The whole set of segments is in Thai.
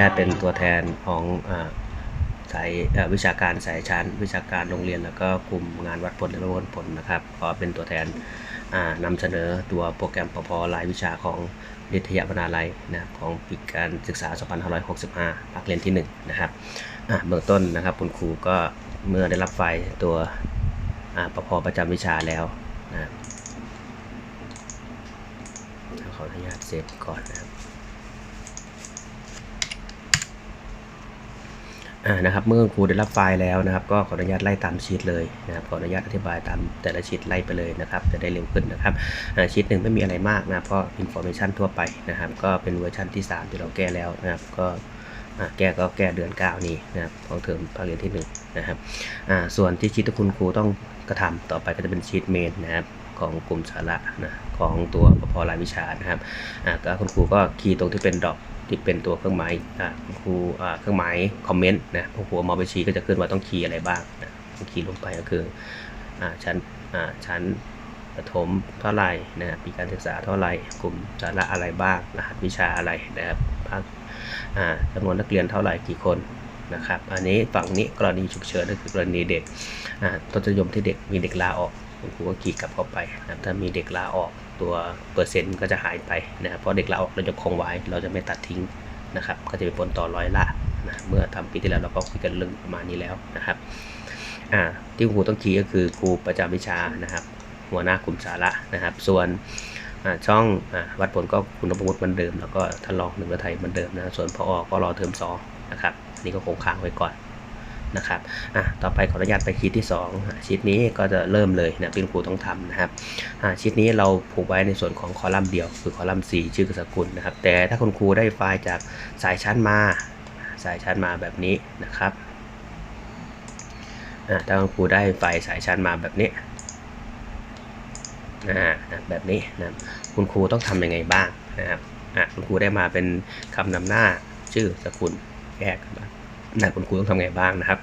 ญาตเป็นตัวแทนของอสายวิชาการสายชั้น วิชาการโรงเรียนแล้วก็กลุ่มงานวัดผลและประมวลผลนะครับขอเป็นตัวแทนอ่านำเสนอตัวโปรแกรมปพรายวิชาของวิทยาบรรณาลัยนะของปีการศึกษา 2565ภาคเรียนที่ 1 นะครับเบื้องต้นนะครับคุณครูก็เมื่อได้รับไฟล์ตัวปพประจำวิชาแล้วนะขออนุญาตเซฟก่อนนะครับ อ่านะครับ เมื่อครูได้รับไฟล์แล้วนะครับ ก็ขออนุญาตไล่ตามชีตเลยนะครับขออนุญาตอธิบายตามแต่ละชีตไล่ไปเลยนะครับ จะได้เร็วขึ้นนะครับชีตหนึ่งไม่มีอะไรมากนะเพราะอินโฟ a t ชันทั่วไปนะครับ ก็เป็นเวอร์ชันที่ 3 ที่เราแก้แล้วนะครับก็แก้ก็แก้เดือน 9 นี้นะครับของเทอมภาคเรียนที่1นะครับส่วนที่ชีตที่คุณครูต้องกระทำต่อไปก็จะเป็นชีตเมนนะครับของกลุ่มสาระนะของตัวปพรายวิชานะครับก็คุณครูก็คีย์ตรงที่เป็นดอก ที่เป็นตัวเครื่องหมายครูเครื่องหมายคอมเมนต์นะพวกหัวมอไปชี้ก็จะขึ้นว่าต้องคีย์อะไรบ้างนะต้องคีย์ลงไปก็คืออชั้นชั้นประถมเท่าไหร่นะครับปีการศึกษาเท่าไหร่กลุ่มสาระอะไรบ้างรหัสวิชาอะไรนะครับภาคจำนวนนักเรียนเท่าไหร่กี่คนนะครับอันนี้ฝั่งนี้กรณีฉุกเฉินก็คือกรณีเด็กต้นนิยมที่เด็กมีเด็กลาออกคุณครูก็คีย์กลับเข้าไปนะครับถ้ามีเด็กลาออก ตัวเปอร์เซ็นต์ก็จะหายไปนะครับเพราะเด็กลาออกเราจะคงไว้เราจะไม่ตัดทิ้งนะครับ ก็จะเป็นผลต่อร้อยละนะเมื่อทำปีที่แล้วเราก็คุยกันเรื่องประมาณนี้แล้วนะครับอ่าที่ครูต้องคีย์ก็คือครูประจำวิชานะครับ หัวหน้ากลุ่มสาระนะครับ ส่วนช่องอวัดผลก็คุณนพวุฒิเหมือนเดิม แล้วก็ท่านรองหนึ่งระไทยเหมือนเดิมนะส่วนพออก็รอเทอมสองนะครับนนี่ก็คงค้างไว้ก่อน นะครับอะต่อไปขออนุญาตไปชีตที่2อะชีตนี้ก็จะเริ่มเลยนะเป็นครูต้องทำนะครับอ่าชีตนี้เราผูกไว้ในส่วนของคอลัมน์เดียว คือคอลัมน์ 4 ชื่อสกุลนะครับ แต่ถ้าคุณครูได้ไฟล์จากสายชั้นมา สายชั้นมาแบบนี้นะครับอ่าถ้าคุณครูได้ไฟล์สายชั้นมาแบบนี้อ่านะแบบนี้นะคุณครูต้องทำยังไงบ้างนะครับอ่าคุณครูได้มาเป็นคำนำหน้าชื่อสกุลแยกกันมา นะคุณครูต้องทำไงบ้างนะครับ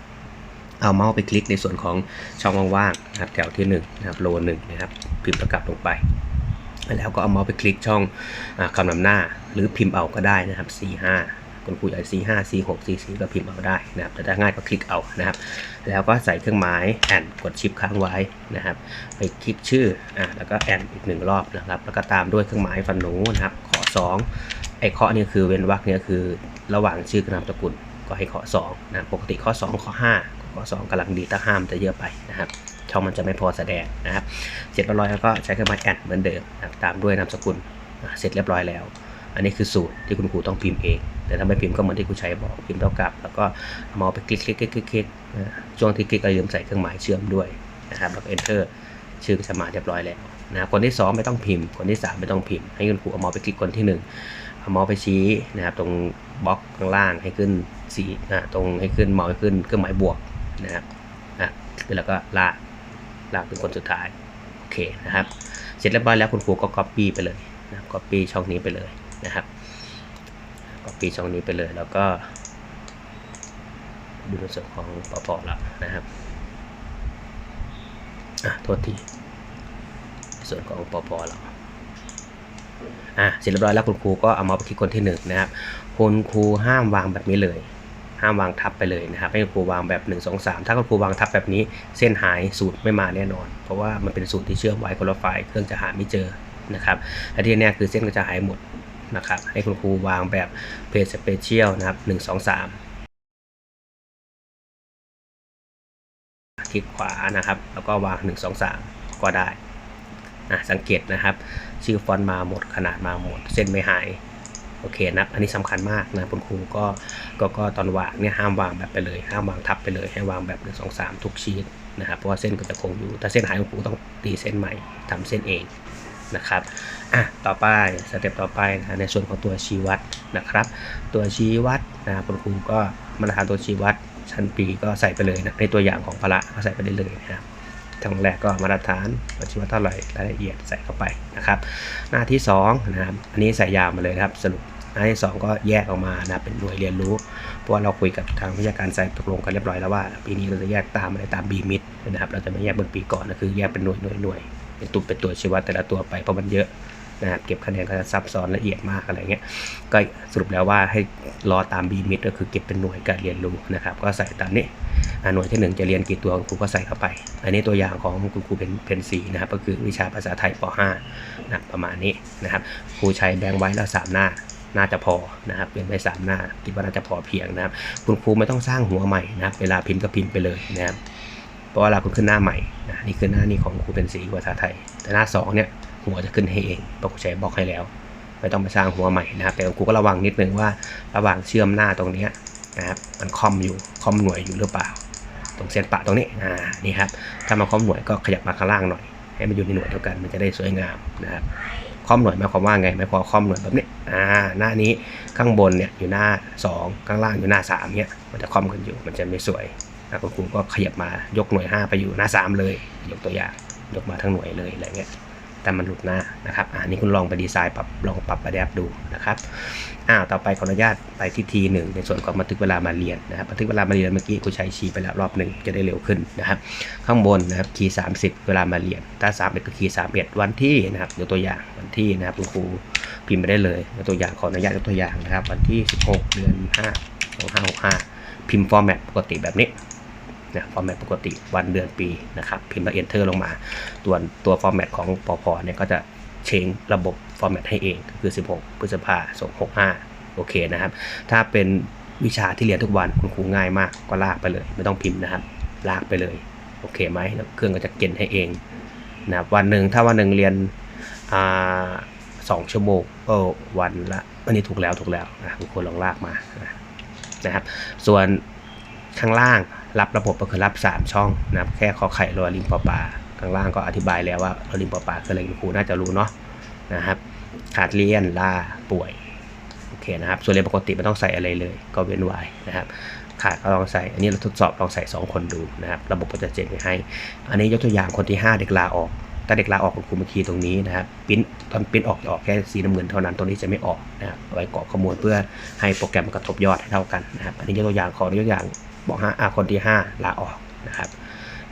เอาเมาส์ไปคลิกในส่วนของช่องว่างๆนะครับแถวที่1นะครับโลหนึ่งนะครับพิมพ์ประกับลงไป แล้วก็เอาเมาส์ไปคลิกช่องอคำนำหน้า หรือพิมพ์เอาก็ได้นะครับ45คุณครูอยาก45 46 44ก็พิมพ์เอาได้นะครับแต่ถ้าง่ายก็คลิกเอานะครับ แล้วก็ใส่เครื่องหมายแอนกดชิปค้างไว้นะครับ ไปคลิกชื่ออ่าแล้วก็แอนอีกหนึ่งรอบนะครับ แล้วก็ตามด้วยเครื่องหมายฟันหนูนะครับขอ2ไอ้เคาะนี่คือเว้นวรรคเนี่ยคือระหว่างชื่อกับนามสกุล ก็ให้เคาะ2นะปกติข้อ 2 ข้อ 5 ข้อ 2กำลังดีถ้าห้ามจะเยอะไปนะครับช่องมันจะไม่พอแสดงนะครับเสร็จเรียบร้อยแล้วก็ใช้เครื่องหมายแอดเหมือนเดิมนะตามด้วยนามสกุลอะเสร็จเรียบร้อยแล้ว อันนี้คือสูตรที่คุณครูต้องพิมพ์เอง แต่ถ้าไม่พิมพ์ก็เหมือนที่ครูชัยบอกพิมพ์เท่ากับ แล้วก็เอามาไปคลิกคลิกคลิกคลิกคลิกช่วงที่คลิกก็ย่าลืมใส่เครื่องหมายเชื่อมด้วยนะครับแล้วก็ enter ชื่อก็จะมาเรียบร้อยแล้วนะคคนที่สองไม่ต้องพิมพ์ คนที่สามไม่ต้องพิมพ์ ให้คุณครูเอามาไปคลิกคนที่หนึ่งเอามาไปชี้นะครับตรง บล็อกข้างล่างให้ขึ้นสีอะตรงให้ขึ้นเมาส์ให้ขึ้นเครื่องหมายบวกนะครับอะแล้วก็ลากลากเป็นคนสุดท้ายโอเคนะครับ เสร็จเรียบร้อยแล้วคุณครูก็ copy ไปเลยนะ copy ช่องนี้ไปเลยนะครับ copy ช่องนี้ไปเลยแล้วก็ ดูในส่วนของปอปอแล้วนะครับอะโทษทีส่วนของปอปอแล้ว อะเสร็จเรียบร้อยแล้วคุณครูก็เอามาไปที่คนที่หนึ่งนะครับคุณครูห้ามวางแบบนี้เลย ห้ามวางทับไปเลยนะครับให้คุณครูวางแบบ 1 2 3 ถ้าคุณครูวางทับแบบนี้ เส้นหายสูตรไม่มาแน่นอน เพราะว่ามันเป็นสูตรที่เชื่อมไว้คนละไฟล์เครื่องจะหาไม่เจอนะครับและที่แน่คือเส้นก็จะหายหมดนะครับให้คุณครูวางแบบเพจสเปเชียลนะครับ1 2 3คลิกขวานะครับ แล้วก็วาง 1 2 3 ก็ได้นะสังเกตนะครับ ชื่อฟอนต์มาหมดขนาดมาหมด เส้นไม่หายโอเคนะอันนี้สำคัญมากนะคุณครูก็ก็ก็ตอนวางเนี่ยห้ามวางแบบไปเลย ห้ามวางทับไปเลยให้วางแบบ1 2 3ทุกชีตนะครับเพราะว่าเส้นก็จะคงอยู่ถ้าเส้นหายคุณครูต้องตีเส้นใหม่ทำเส้นเองนะครับอะต่อไปสเต็ปต่อไปนะในส่วนของตัวชี้วัดนะครับ ตัวชี้วัดนะคุณครูก็มาตรฐานตัวชี้วัดชั้นปีก็ใส่ไปเลยนะในตัวอย่างของพละก็ใส่ไปได้เลยนะครับ ทั้งแรกก็มาตรฐานวัดชีวัดเท่าไหร่รายละเอียดใส่เข้าไปนะครับ หน้าที่2นะครับอันนี้ใส่ยาวมาเลยครับสรุปหน้าที่ 2 ก็แยกออกมานะเป็นหน่วยเรียนรู้ เพราะว่าเราคุยกับทางวิชาการใส่ตกลงกันเรียบร้อยแล้วว่า ปีนี้เราจะแยกตามอะไรตามบีมิดนะครับเราจะไม่แยกบนปีก่อนนะคือแยกเป็นหน่วยหน่วยหน่วยเป็นตัวเป็นตัวชีวัดแต่ละตัวไปเพราะมันเยอะนะครับเก็บคะแนนก็จะซับซ้อนละเอียดมากอะไรเงี้ย ก็สรุปแล้วว่าให้รอตาม B mid ก็คือเก็บเป็นหน่วยการเรียนรู้นะครับ ก็ใส่ตามนี้ หน่วยที่หนึ่งจะเรียนกี่ตัวคุณครูก็ใส่เข้าไป อันนี้ตัวอย่างของคุณครูเป็นเพนสีนะครับก็คือวิชาภาษาไทยป .5 นะประมาณนี้นะครับครูใช้แบงค์ไว้แล้วสามหน้าน่าจะพอนะครับเป็นไปสามหน้าคิดว่าน่าจะพอเพียงนะครับ คุณครูไม่ต้องสร้างหัวใหม่นะครับเวลาพิมพ์ก็พิมพ์ไปเลยนะครับเพราะว่าเราคุณขึ้นหน้าใหม่นะนี่คือหน้านี้ของครูเป็นสีภาษาไทย แต่หน้าสองเนี่ยหัวจะขึ้นให้เองเพราะครูใช้บล็อกให้แล้ว ไม่ต้องไปสร้างหัวใหม่นะครับแต่ครูก็ระวังนิดนึงว่าระหว่างเชื่อมหน้าตรงนี้นะครับมันคอมอยู่คอมหน่วยอยู่หรือเปล่า ตรงเส้นปะตรงนี้อ่านี่ครับถ้ามาคอมหน่วยก็ขยับมาข้างล่างหน่อย ให้มันอยู่ในหน่วยเดียวกันมันจะได้สวยงามนะครับคอมหน่วยหมายความว่าไงหมายความคอมหน่วยแบบนี้อ่าหน้านี้ข้างบนเนี่ยอยู่หน้า 2 ข้างล่างอยู่หน้า3เนี่ยมันจะคอมกันอยู่มันจะไม่สวยนะคุณครูก็ขยับมายกหน่วย 5 ไปอยู่หน้า 3 เลย ยกตัวอย่างยกมาทั้งหน่วยเลยอะไรเงี้ย แต่มันหลุดหน้านะครับอ่านี่คุณลองไปดีไซน์ปรับลองปรับประแดบดูนะครับอ้าวต่อไปขออนุญาตไปที่ทีหนึ่งในส่วนของบันทึกเวลามาเรียนนะครับบันทึกเวลามาเรียนเมื่อกี้กูใช้ชี้ไปแล้วรอบหนึ่งจะได้เร็วขึ้นนะครับข้างบนนะครับคีย์30เวลามาเรียนถ้า3เอ็ดก็คีย์31วันที่นะครับยกตัวอย่างวันที่นะครับคุณครูพิมพ์ไปได้เลยยกตัวอย่างขออนุญาตยกตัวอย่างนะครับ วันที่ 16 เดือน5 2565 พิมพ์ฟอร์แมตปกติแบบนี้ นะฟอร์แมตปกติวันเดือนปีนะครับพิมพ์แล้ว enter ลงมาตัวตัวฟอร์แมตของปพเนี่ยก็จะเชงระบบฟอร์แมตให้เองก็คือ 16 พฤษภาคม65โอเคนะครับ ถ้าเป็นวิชาที่เรียนทุกวันคุณครูง่ายมากก็ลากไปเลย ไม่ต้องพิมพ์นะครับ ลากไปเลย โอเคไหมแล้วเครื่องก็จะเก็นให้เองนะวันหนึ่งถ้าวันหนึ่งเรียนอสองชั่วโมงก็วันละอันนี้ถูกแล้วถูกแล้วนะคุณครูลองลากมานะครับ ส่วนข้างล่าง รับระบบก็คือรับ 3 ช่องนะครับแค่ขอไข่รอลิงปอปาข้างล่างก็อธิบายแล้วว่ารอลิงปอปาคืออะไรคุณครูน่าจะรู้เนาะนะครับขาดเรียนล่าป่วยโอเคนะครับส่วนเรียนปกติไม่ต้องใส่อะไรเลย ก็เว้นไว้นะครับขาดก็ลองใส่ อันนี้เราทดสอบลองใส่ 2 คนดูนะครับ ระบบก็จะเจนให้ อันนี้ยกตัวอย่างคนที่ 5 เด็กลาออก ถ้าเด็กลาออกคุณครูมาคีย์ตรงนี้นะครับปิ้นตอนปิ้นออกจะออกแค่สีน้ำเงินเท่านั้น ตัวนี้จะไม่ออกนะครับไว้กรอกข้อมูลเพื่อให้โปรแกรมมันกระทบยอดให้เท่ากันนะครับ อันนี้ยกตัวอย่างขอยกตัวอย่าง บอกฮะอะคนที่ 5 ลาออกนะครับ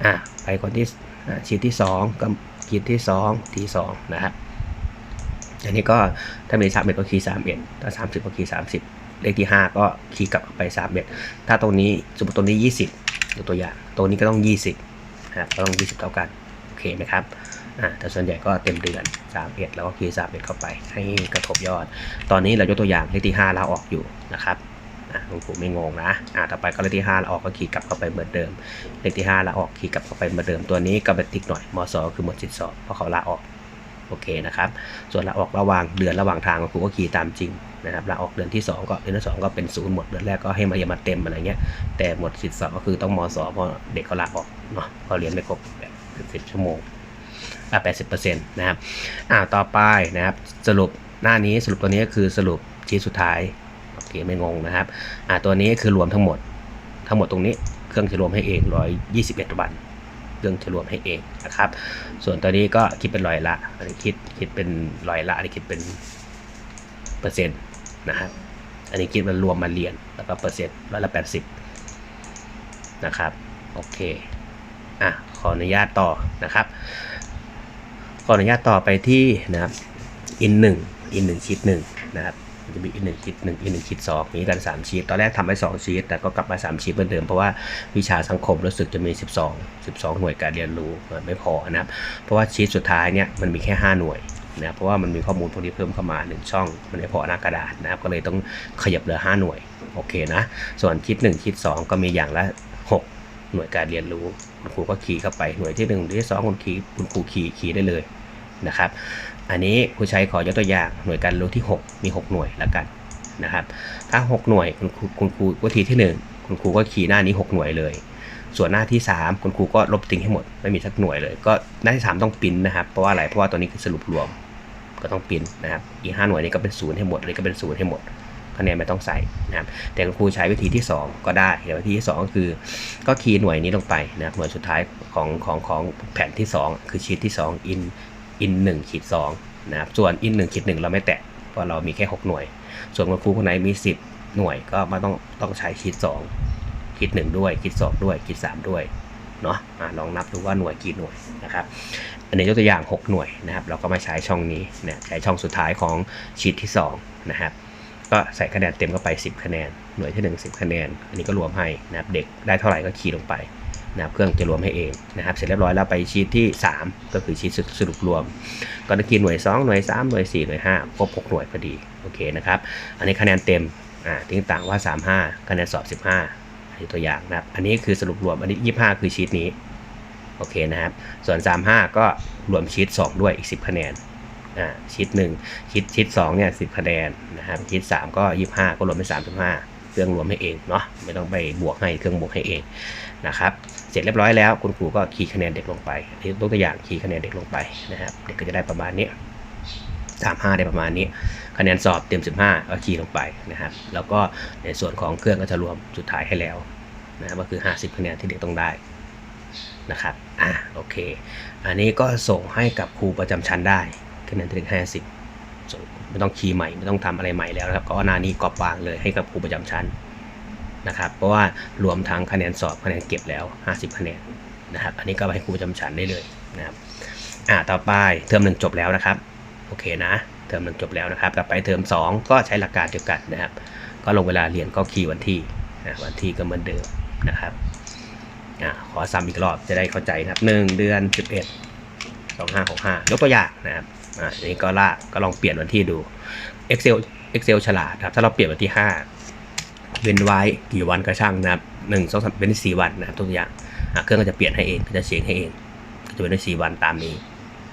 อะไปคนที่อะชีทที่2ก็คีย์ที่ 2 ที่2นะครับอันนี้ก็ถ้ามีสามเอ็ดก็คีย์สามเอ็ดถ้าสามสิบก็คีย์สามสิบเลขที่ห้าก็คีย์กลับไปสามเอ็ดถ้าตรงนี้สมมติตรงนี้ยี่สิบยกตัวอย่างตรงนี้ก็ต้องยี่สิบนะครับก็ต้องยี่สิบเท่ากันโอเคไหมครับอ่าแต่ส่วนใหญ่ก็เต็มเดือนสามเอ็ดแล้วก็คีย์สามเอ็ดเข้าไปให้กระทบยอด ตอนนี้เรายกตัวอย่างเลขที่ห้าลาออกอยู่นะครับ อ่าคุณครูไม่งงนะอ่าต่อไปก็เลขที่ห้าลาออกก็คีย์กลับเข้าไปเหมือนเดิม เลขที่ห้าลาออกคีย์กลับเข้าไปเหมือนเดิมตัวนี้ก็ไปติ๊กหน่อยมสคือหมดสิทธิ์สอบเพราะเขาลาออกโอเคนะครับ ส่วนลาออกระหว่างเดือนระหว่างทางก็ครูก็ขี่ตามจริงนะครับลาออกเดือนที่ 2 ก็เดือนที่สองก็เป็นศูนย์หมดเดือนแรกก็ให้มาเรียนมาเต็มอะไรเงี้ย แต่หมดสิทธิ์สอบก็คือต้องมสเพราะเด็กเขาลาออกเนาะเขาเรียนไม่ครบแบบสิบชั่วโมงอะแปดสิบเปอร์เซ็นต์นะครับอ่าต่อไปนะครับสรุปหน้านี้สรุปตัวนี้ก็คือสรุปชีทสุดท้าย ไม่งงนะครับอ่าตัวนี้คือรวมทั้งหมด ทั้งหมดตรงนี้เครื่องจะรวมให้เองร้อยยี่สิบเอ็ดวันเครื่องจะรวมให้เองนะครับ ส่วนตัวนี้ก็คิดเป็นร้อยละอันนี้คิดคิดเป็นร้อยละอันนี้คิดเป็นเปอร์เซ็นต์นะครับอันนี้คิดมันรวมมาเรียนแล้วก็เปอร์เซ็นต์ร้อยละแปดสิบนะครับโอเคอะขออนุญาตต่อนะครับขออนุญาตต่อไปที่นะครับ in หนึ่ง in หนึ่งชีตหนึ่งนะครับ จะมี in หนึ่งชีตหนึ่ง in หนึ่งชีตสองมีกันสามชีตตอนแรกทำไปสองชีตแต่ก็กลับมาสามชีตเหมือนเดิม เพราะว่าวิชาสังคมรู้สึกจะมี 12 12 หน่วยการเรียนรู้ไม่พอนะครับ เพราะว่าชีตสุดท้ายเนี่ยมันมีแค่ 5 หน่วยนะเพราะว่ามันมีข้อมูลพวกนี้เพิ่มเข้ามา 1 ช่อง มันไม่พอหน้ากระดาษนะครับ ก็เลยต้องขยับเหลือ 5 หน่วยโอเคนะ ส่วนชีต1ชีต2ก็มีอย่างละ 6 หน่วยการเรียนรู้ คุณครูก็คีย์เข้าไปหน่วยที่1หน่วยที่2คุณคีย์คุณครูคีย์คีย์ได้เลยนะครับ อันนี้ครูใช้ขอยกตัวอย่างหน่วยการรู้ที่ 6 มี 6 หน่วยแล้วกันนะครับ ถ้า 6 หน่วยคุณครูคุณครูวิธีที่ 1 คุณครูก็ขี่หน้านี้ 6 หน่วยเลย ส่วนหน้าที่ 3 คุณครูก็ลบทิ้งให้หมดไม่มีสักหน่วยเลย ก็หน้าที่ 3 ต้องปริ้นนะครับ เพราะว่าอะไรเพราะว่าตัวนี้คือสรุปรวมก็ต้องปริ้นนะครับอีก5หน่วยนี้ก็เป็นศูนย์ให้หมดเลยก็เป็นศูนย์ให้หมดคะแนนไม่ต้องใส่นะครับแต่คุณครูใช้วิธีที่ 2 ก็ได้แต่วิธีที่ 2 ก็คือ ก็คีย์หน่วยนี้ลงไปนะหน่วยสุดท้ายของของของแผ่นที่ 2 คือชีตที่ 2 in in 1ขีด2นะครับส่วน in 1ขีด1เราไม่แตะเพราะเรามีแค่ 6 หน่วย ส่วนคุณครูคนไหนมี 10 หน่วยก็มาต้องต้องใช้ขีด2ขีด1ด้วยขีด2ด้วยขีด3ด้วยเนาะลองนับดูว่าหน่วยกี่หน่วยนะครับอันนี้ยกตัวอย่าง 6 หน่วยนะครับ เราก็มาใช้ช่องนี้นะใช้ช่องสุดท้ายของชีทที่2นะครับก็ใส่คะแนนเต็มเข้าไป 10 คะแนน หน่วยที่ 1 10 คะแนน อันนี้ก็รวมให้นะครับเด็กได้เท่าไหร่ก็คีย์ลงไป นะครับเครื่องจะรวมให้เองนะครับเสร็จเรียบร้อยแล้วไปชีทที่ 3 ก็คือชีทสรุปรวม ก็จะคีย์หน่วย 2 หน่วย 3 หน่วย 4 หน่วย 5 ครบ 6 หน่วยพอดีโอเคนะครับอันนี้คะแนนเต็มอ่าทิ้งต่างว่า 35 คะแนนสอบ 15อันนี้ตัวอย่างนะครับอันนี้คือสรุปรวมอันนี้ 25 คือชีทนี้โอเคนะครับส่วน 35 ก็รวมชีท2ด้วยอีก 10 คะแนนอ่าชีท1ชีทชีท2เนี่ย10คะแนนนะครับชีท3ก็25ก็รวมเป็น35เครื่องรวมให้เองเนาะไม่ต้องไปบวกให้เครื่องบวกให้เองนะครับ สร็จเรียบร้อยแล้ว คุณครูก็คีย์คะแนนเด็กลงไปนี่ตัวอย่างคีย์คะแนนเด็กลงไปนะครับ เด็กก็จะได้ประมาณนี้35ได้ประมาณนี้ คะแนนสอบเต็ม15ก็คีย์ลงไปนะครับ แล้วก็ในส่วนของเครื่องก็จะรวมสุดท้ายให้แล้วนะครับก็คือ 50 คะแนนที่เด็กต้องได้นะครับ อะโอเค อันนี้ก็ส่งให้กับครูประจำชั้นได้คะแนนถึง50ส่งไม่ต้องคีย์ใหม่ไม่ต้องทำอะไรใหม่แล้วนะครับ ก็อาหน้านี้กรอบวางเลยให้กับครูประจำชั้น นะครับ เพราะว่ารวมทั้งคะแนนสอบคะแนนเก็บแล้ว 50 คะแนนนะครับ อันนี้ก็ไปให้ครูจำชันได้เลยนะครับอ่าต่อไปเทอมหนึ่งจบแล้วนะครับโอเคนะเทอมหนึ่งจบแล้วนะครับต่อไปเทอม2 ก็ใช้หลักการเดียวกันนะครับ ก็ลงเวลาเรียนก็คีย์วันที่นะวันที่ก็เหมือนเดิมนะครับอ่าขอซ้ำอีกรอบจะได้เข้าใจนะครับ 1 เดือน 11 2565ยกตัวอย่างนะครับอ่าอันนี้ก็ลากก็ลองเปลี่ยนวันที่ดู Excel Excel ฉลาดนะครับถ้าเราเปลี่ยนวันที่ 5 เว้นไว้กี่วันก็ช่างนะครับ1 2 3เป็นสี่วันนะครับตัวอย่างเครื่องก็จะเปลี่ยนให้เองก็จะเช็คให้เอง ก็จะเป็นได้4วันตามนี้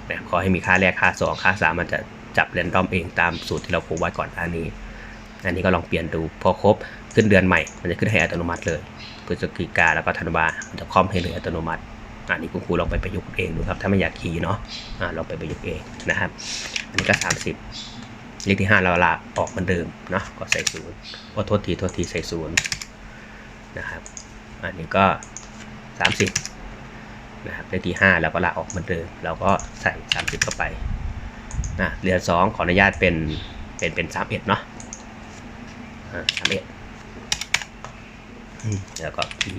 นะครับขอให้มีค่าแรกค่า2ค่า3มันจะจับเรนดอมเองตามสูตรที่เราผูกไว้ก่อนหน้านี้ อันนี้ก็ลองเปลี่ยนดูพอครบขึ้นเดือนใหม่ มันจะขึ้นให้อัตโนมัติเลยพฤศจิกาแล้วก็ธันวามันจะคล่อมให้เลยอัตโนมัติอันนี้คุณครูลองไปประยุกต์เองดูครับถ้าไม่อยากคีย์เนาะอ่าลองไปประยุกต์เองนะครับ อันนี้ก็ 30 เลขที่ 5 เราลากออกเหมือนเดิมเนาะก็ใส่ศูนย์ว่าโทษทีโทษทีใส่ศูนย์นะครับอันนี้ก็ 30นะครับเลขที่5แล้วก็ลากออกเหมือนเดิมเราก็ใส่ 30 เข้าไปนะเรือน2ขออนุญาตเป็นเป็นเป็น31เนาะอ่า31อืมแล้วก็ที่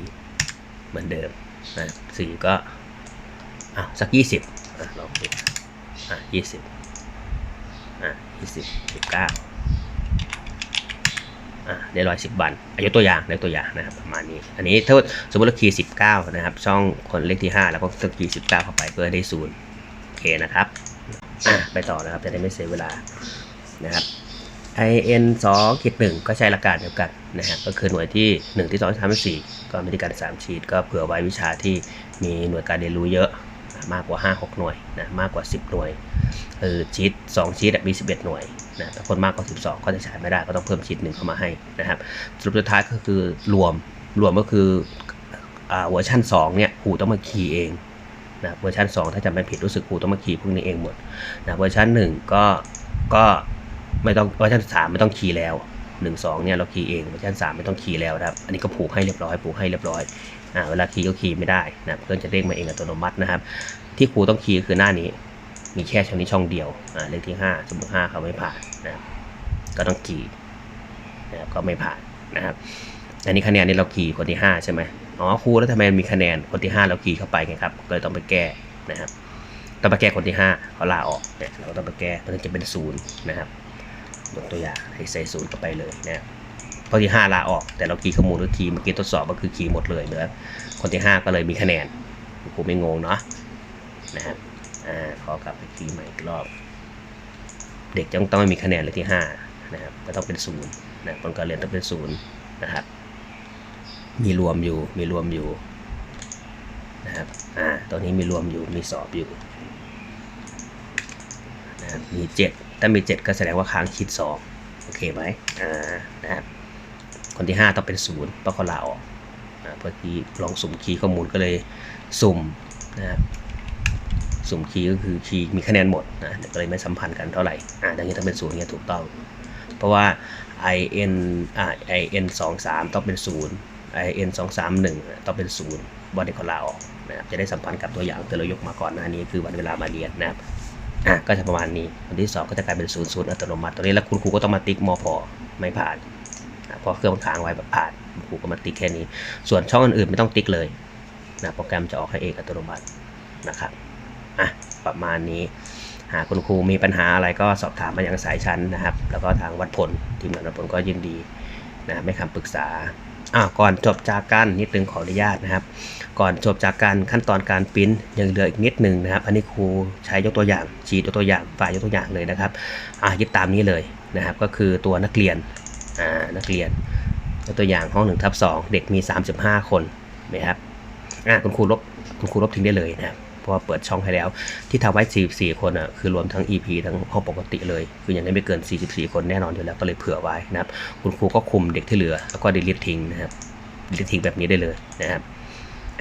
เหมือนเดิมนะสี่ก็อะสัก20อะลองดูอะ 20อะ20 19อะได้ร้อยสิบวันอายกตัวอย่างยกตัวอย่างนะครับประมาณนี้ อันนี้ถ้าสมมติเราคีย์สิบเก้านะครับ ช่องคนเลขที่ห้าแล้วก็ต้องคีย์สิบเก้าเข้าไปเพื่อได้ศูนย์โอเคนะครับอะไปต่อนะครับจะได้ไม่เสียเวลานะครับ in 2ขีด1ก็ใช้หลักการเดียวกันนะครับก็คือหน่วยที่ 1 ที่2ที่3ที่4ก็มีที่การ3ชีตก็เผื่อไว้วิชาที่มีหน่วยการเรียนรู้เยอะ มากกว่า 5 6 หน่วยนะมากกว่า 10 หน่วยเออชีต2ชีตมี 11 หน่วยนะถ้าคนมากกว่า 12 ก็จะใช้ไม่ได้ก็ต้องเพิ่มชีตหนึ่งเข้ามาให้นะครับสรุปสุดท้ายก็คือรวมรวมก็คืออ่าเวอร์ชัน2เนี่ยครูต้องมาคีย์เองนะเวอร์ชัน2 ถ้าจำไม่ผิดรู้สึกครูต้องมาคีย์พวกนี้เองหมดนะเวอร์ชัน1 ก็ก็ไม่ต้องเวอร์ชัน3 ไม่ต้องคีย์แล้ว 1 2เนี่ยเราคีย์เองเวอร์ชัน3 ไม่ต้องคีย์แล้วนะครับอันนี้ก็ผูกให้เรียบร้อยผูกให้เรียบร้อย เวลาคีย์ก็คีย์ไม่ได้นะเครื่องจะเด้งมาเองอัตโนมัตินะครับ ที่ครูต้องคีย์คือหน้านี้ มีแค่ช่องนี้ช่องเดียวอ่าเลขที่ 5 สมมติ5เขาไม่ผ่านนะครับก็ต้องคีย์นะครับก็ไม่ผ่านนะครับอันนี้คะแนนนี่เราคีย์คนที่ 5 ใช่ไหมอ๋อครูแล้วทำไมมันมีคะแนนคนที่ 5 เราคีย์เข้าไปไงครับก็เลยต้องไปแก้นะครับต้องไปแก้คนที่5เขาลาออกเนี่ยเราต้องไปแก้มันถึงจะเป็นศูนย์นะครับยกตัวอย่างให้ใส่ศูนย์เข้าไปเลยนะครับ เพราะที่ 5 ลาออก แต่เราคีย์ข้อมูลหรือคีย์เมื่อกี้ทดสอบก็คือคีย์หมดเลยเหลือคนที่ 5 ก็เลยมีคะแนนครูไม่งงเนาะนะครับอ่าขอกลับไปคีย์ใหม่อีกรอบ เด็กต้องต้องไม่มีคะแนนเลยที่ห้านะครับก็ต้องเป็นศูนย์นะผลการเรียนต้องเป็นศูนย์นะครับมีรวมอยู่มีรวมอยู่นะครับอ่าตอนนี้มีรวมอยู่มีสอบอยู่นะครับมีเจ็ดถ้ามีเจ็ดก็แสดงว่าค้างคิดสองโอเคไหมอ่านะครับ คนที่ห้าต้องเป็นศูนย์เพราะเขาลาออกนะเมื่อกี้ลองสุ่มคีย์ข้อมูลก็เลยสุ่มนะครับสุ่มคีย์ก็คือคีย์มีคะแนนหมดนะก็เลยไม่สัมพันธ์กันเท่าไหร่อ่าดังนี้ต้องเป็นศูนย์เนี่ยถูกต้อง เพราะว่า in อ่า in สองสามต้องเป็นศูนย์ in สองสามหนึ่งต้องเป็นศูนย์วันเด็กเขาลาออกนะครับจะได้สัมพันธ์กับตัวอย่างที่เรายกมาก่อนหน้านี้คือวันเวลามาเรียนนะครับอะก็จะประมาณนี้วันที่สองก็จะกลายเป็นศูนย์ศูนย์อัตโนมัติตรงนี้แล้วคุณครูก็ต้องมาติ๊กมอพอไม่ผ่าน พราะเครื่องมันค้างไว้แบบผ่านครูก็มาติ๊กแค่นี้ ส่วนช่องอื่นๆไม่ต้องติ๊กเลยนะโปรแกรมจะออกให้เองอัตโนมัตินะครับอะประมาณนี้ หากคุณครูมีปัญหาอะไรก็สอบถามมายังสายชั้นนะครับ แล้วก็ทางวัดผลทีมงานวัดผลก็ยินดีนะให้คำปรึกษาอ่าก่อนจบจากกันนิดนึงขออนุญาตนะครับ ก่อนจบจากการขั้นตอนการปริ้นยังเหลืออีกนิดหนึ่งนะครับ อันนี้ครูใช้ยกตัวอย่างชียกตัวอย่างฝ่ายยกตัวอย่างเลยนะครับอ่ายึดตามนี้เลยนะครับ ก็คือตัวนักเรียน นักเรียนยตัวอย่างห้อง1ทับ2เด็กมี 35 คนนะครับคุณครูลบคุณครูลบทิ้งได้เลยนะครับเพราะว่าเปิดช่องให้แล้ว ที่ทำไว้ 44 คนอะคือรวมทั้ง EP ทั้งห้องปกติเลย คือยังไม่เกิน 44 คนแน่นอนอยู่แล้วก็เลยเผื่อไว้นะครับ คุณครูก็คุมเด็กที่เหลือ แล้วก็ delete ทิ้งนะครับ delete ทิ้งแบบนี้ได้เลยนะครับ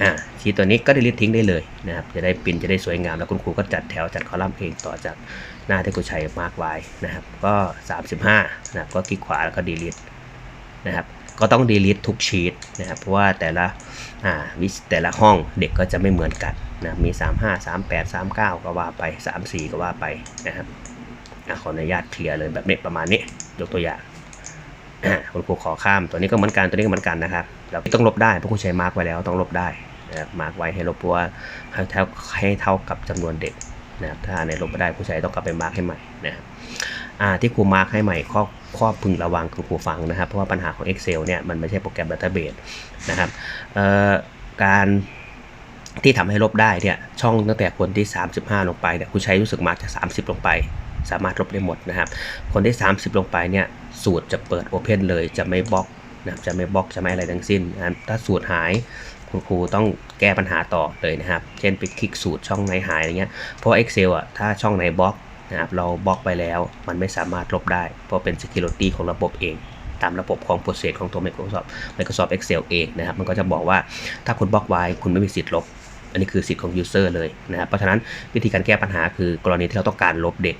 อ่าชีตตัวนี้ก็ delete ทิ้งได้เลยนะครับจะได้ปริ้นจะได้สวยงามแล้วคุณครูก็จัดแถวจัดคอลัมน์เองต่อจาก หน้าที่ครูชัยมาร์กไว้นะครับ ก็ 35นะครับก็คลิกขวาแล้วก็ delete นะครับ ก็ต้อง delete ทุกชีตนะครับ เพราะว่าแต่ละอ่าวิแต่ละห้องเด็กก็จะไม่เหมือนกันนะมี 35 38 39 ก็ว่าไป 34 ก็ว่าไปนะครับอขออนุญาตเคลียร์เลยแบบนี้ประมาณนี้ยกตัวอย่างคุณครูขอข้ามตัวนี้ก็เหมือนกันตัวนี้ก็เหมือนกันนะครับเราต้องลบได้เพราะครูใช้มาร์กไว้แล้วต้องลบได้นะครับมาร์กไว้ให้ลบเพราะว่าให้เท่าให้เท่ากับจำนวนเด็ก นะครับถ้าในลบไม่ได้ครูใช้ต้องกลับไปมาร์กให้ใหม่นะครับอ่าที่ครูมาร์กให้ใหม่ข้อข้อพึงระวังคือครูฟังนะครับ เพราะว่าปัญหาของ Excel เนี่ยมันไม่ใช่โปรแกรม Database นะครับเอ่อการที่ทำให้ลบได้เนี่ยช่องตั้งแต่คนที่ 35 ลงไปเนี่ยครูใช้รู้สึกมาร์กจาก 30 ลงไป สามารถลบได้หมดนะครับ คนที่ 30 ลงไปเนี่ยสูตรจะเปิด Open เลยจะไม่บล็อกนะจะไม่บล็อกจะไม่อะไรทั้งสิ้นนะถ้าสูตรหาย คุณครูต้องแก้ปัญหาต่อเลยนะครับ เช่นไปคลิกสูตรช่องไหนหายอะไรเงี้ย เพราะ Excel อะ ถ้าช่องไหนบล็อกนะครับ เราบล็อกไปแล้ว มันไม่สามารถลบได้ เพราะเป็น security ของระบบเอง ตามระบบของ process ของตัว Microsoft Microsoft Excel เองนะครับ มันก็จะบอกว่าถ้าคุณบล็อกไว้ คุณไม่มีสิทธิ์ลบ อันนี้คือสิทธิ์ของ user เลยนะครับ เพราะฉะนั้นวิธีการแก้ปัญหาคือกรณีที่เราต้องการลบเด็ก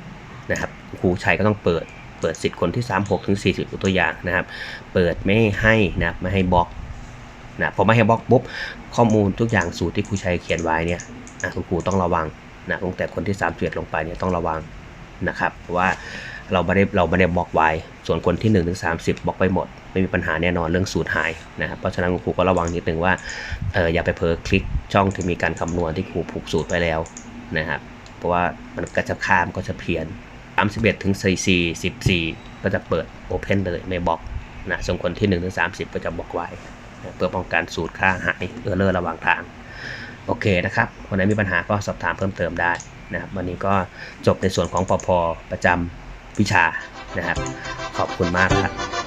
นะครับ ครูชัยก็ต้องเปิดเปิดสิทธิ์คนที่ 36 ถึง 40 ตัวอย่างนะครับ เปิดไม่ให้นะไม่ให้บล็อก นะพอม่ให้บล็อกปุ๊บข้อมูลทุกอย่างสูตรที่ครูชัยเขียนไว้เนี่ยอะคุณครูต้องระวังนะตั้งแต่คนที่31ลงไปเนี่ยต้องระวังนะครับเพราะว่าเราไม่ได้เราไม่ได้บล็อกไว้ส่วนคนที่1ถึง30บล็อกไปหมด ไม่มีปัญหาแน่นอนเรื่องสูตรหายนะครับเพราะฉะนั้นคุณครูก็ระวังนิดนึงว่าเอออย่าไปเผลอคลิกช่องที่มีการคำนวณที่ครูผูกสูตรไปแล้วนะครับเพราะว่ามันก็จะข้ามก็จะเพี้ยน31ถึง44 14 ก็จะเปิด Open เลยไม่บล็อกนะส่วนคนที่1ถึง30 ก็จะบล็อกไว้ เพื่อป้องกันสูตรค่าหายเออร์เลอร์ระหว่างทาง โอเคนะครับคนไหนมีปัญหาก็สอบถามเพิ่มเติมได้นะครับวันนี้ก็จบในส่วนของปพประจำวิชานะครับ ขอบคุณมากครับ